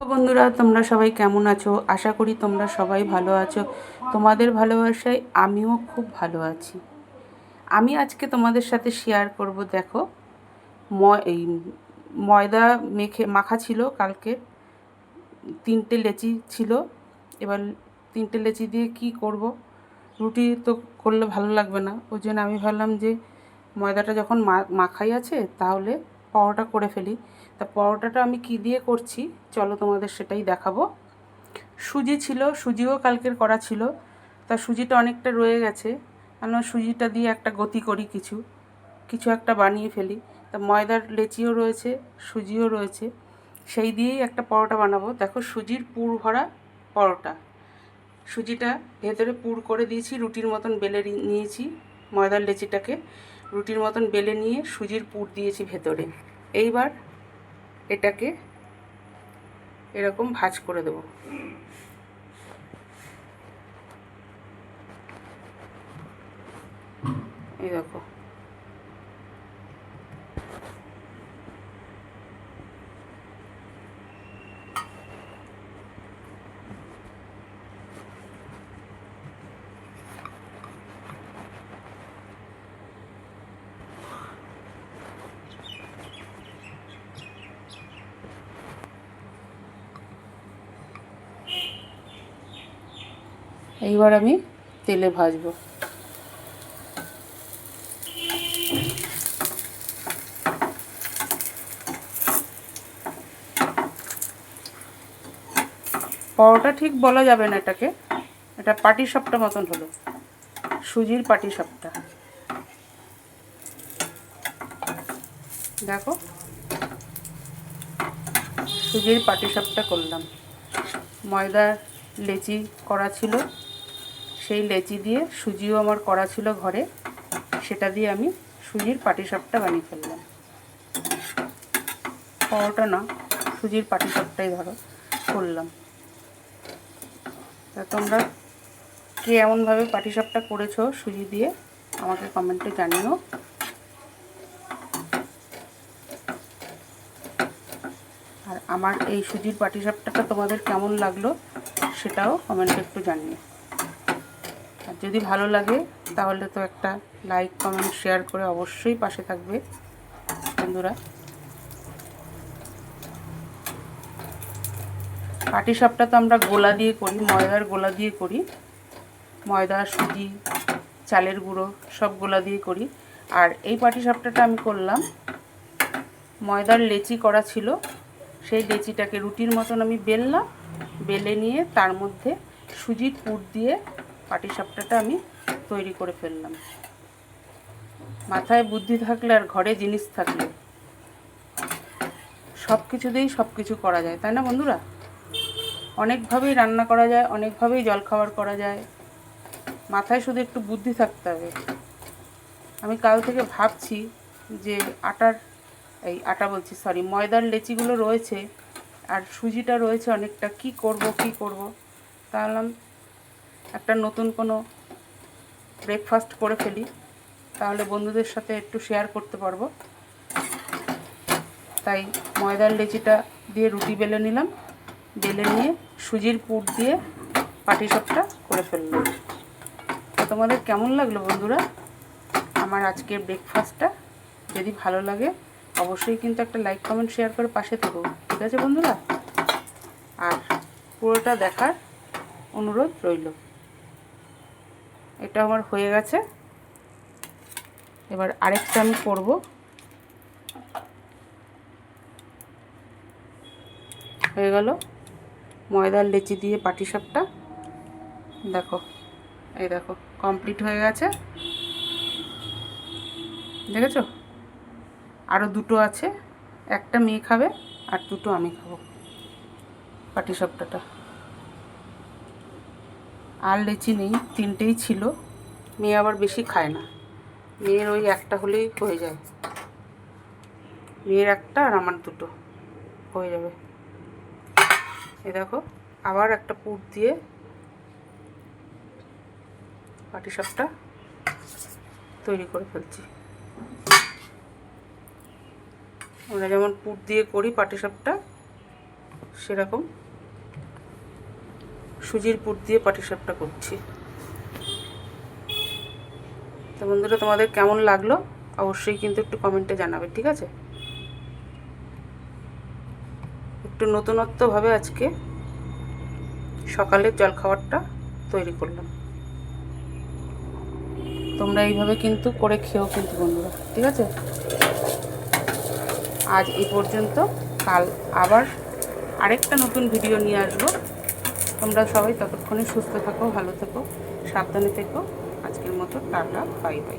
বন্ধুরা, তোমরা সবাই কেমন আছো? আশা করি তোমরা সবাই ভালো আছো। তোমাদের ভালোবাসায় আমিও খুব ভালো আছি। আমি আজকে তোমাদের সাথে শেয়ার করব, দেখো এই ময়দা মেখে, মাখা ছিল কালকে। তিনটে লেচি ছিল। এবার তিনটে লেচি দিয়ে কি করব? রুটি তো করলে ভালো লাগবে না। ওই জন্য আমি ভাবলাম যে, ময়দাটা যখন মাখাই আছে, তাহলে পরোটা করে ফেলি। তা পরোটাটা আমি কি দিয়ে করছি? চলো তোমাদের সেটাই দেখাবো। সুজি ছিল, সুজিও কালকের করা ছিল। তা সুজিটা অনেকটা রয়ে গেছে। আমরা সুজিটা দিয়ে একটা গতি করি কিছু। কিছু একটা বানিয়ে ফেলি। তা ময়দার লেচিও রয়েছে, সুজিও রয়েছে। সেই দিয়েই একটা পরোটা বানাবো। দেখো সুজির পুর ভরা পরোটা। সুজিটা ভেতরে পুর করে দিয়েছি, রুটির মতন বেলে নিয়েছি ময়দার লেচিটাকে। রুটির মতন বেলে নিয়ে সুজির পুর দিয়েছি ভেতরে। এইবার এটাকে এরকম ভাজ করে দেব। এই দেখো। এইবার আমি তেলে ভাজবো। পরোটা ঠিক বলা যাবে না এটাকে। এটা পাটি সাপটা মতন হলো। সুজির পাটি সাপটা দেখো। সুজির পাটি সাপটা করলাম। ময়দা, লেচি করা ছিল। সেই লেচি দিয়ে সুজিও আমার করা ছিল ঘরে, সেটা দিয়ে আমি সুজির পাটিসাপটা বানিয়ে ফেললাম। পরোটা না, সুজির পাটিসাপটাই ধরো, করলাম। তা তোমরা কে এমনভাবে পাটিসাপটা করেছ সুজি দিয়ে, আমাকে কমেন্টে জানিও। আর আমার এই সুজির পাটিসাপটাটা তোমাদের কেমন লাগল, সেটাও কমেন্টে একটু জানিও। যদি ভালো লাগে, তাহলে তো একটা লাইক কমেন্ট শেয়ার করে অবশ্যই পাশে থাকবে। বন্ধুরা। পাটিসাপটা তো আমরা গোলা দিয়ে করি, ময়দার গোলা দিয়ে করি। ময়দা, সুজি, চালের গুঁড়ো সব গোলা দিয়ে করি। আর এই পাটিসাপটাটা আমি করলাম। ময়দার লেচি করা ছিল। সেই লেচিটাকে রুটির মতন আমি বেললাম। বেলে নিয়ে তার মধ্যে সুজির পুর দিয়ে পাটিসাপটাটা আমি তৈরি করে ফেললাম। মাথায় বুদ্ধি থাকলে আর ঘরে জিনিস থাকলে সব কিছুতেই সব কিছু করা যায়, তাই না বন্ধুরা? অনেকভাবেই রান্না করা যায়, অনেকভাবেই জলখাবার করা যায়। মাথায় শুধু একটু বুদ্ধি থাকতে হবে। আমি কাল থেকে ভাবছি যে আটার, এই আটা বলছি সরি ময়দার লেচিগুলো রয়েছে আর সুজিটা রয়েছে অনেকটা। কি করব কি করব? তাহলে একটা নতুন কোনো ব্রেকফাস্ট করে ফেলি। তাহলে বন্ধুদের সাথে একটু শেয়ার করতে পারব। তাই ময়দার লেচিটা দিয়ে রুটি বেলে নিলাম। বেলে নিয়ে সুজির পুর দিয়ে পাটিসাপটা করে ফেললাম। তো তোমাদের কেমন লাগল বন্ধুরা? আমার আজকের ব্রেকফাস্টটা যদি ভালো লাগে, অবশ্যই কিন্তু একটা লাইক কমেন্ট শেয়ার করে পাশে থেকো। ঠিক আছে বন্ধুরা? আর পুরোটা দেখার অনুরোধ রইল। এটা আমার হয়ে গেছে। এবার আরেকটা আমি করব। হয়ে গেল। ময়দার লেচি দিয়ে পাটিসাপটা দেখো, এই দেখো কমপ্লিট হয়ে গেছে। দেখেছ? আরও দুটো আছে। একটা মেয়ে খাবে আর দুটো আমি খাব। পাটিসাপটাটা আর লেচি নেই, তিনটেই ছিল। মেয়ে আবার বেশি খায় না। মেয়ের ওই একটা হলেই হয়ে যায়। মেয়ের একটা আর আমার দুটো হয়ে যাবে। এ দেখো, আবার একটা পুর দিয়ে পাটিসাপটা তৈরি করে ফেলছি। আমরা যেমন পুর দিয়ে করি পাটিসাপটা, সেরকম সুজির পুর দিয়ে পাটিসাপটা করছি। তো বন্ধুরা, তোমাদের কেমন লাগল? অবশ্যই কিন্তু একটু কমেন্টে জানাবে, ঠিক আছে? একটু নতুনত্বভাবে আজকে সকালের জলখাবারটা তৈরি করলাম। তোমরা এইভাবে কিন্তু করে খেয়েও কিন্তু বন্ধুরা, ঠিক আছে? আজ এই পর্যন্ত, কাল আবার আরেকটা নতুন ভিডিও নিয়ে আসব। তোমরা সবাই ততক্ষণে সুস্থ থাকো ভালো থেকো সাবধানে থেকো। আজকের মতো টাটা বাই বাই।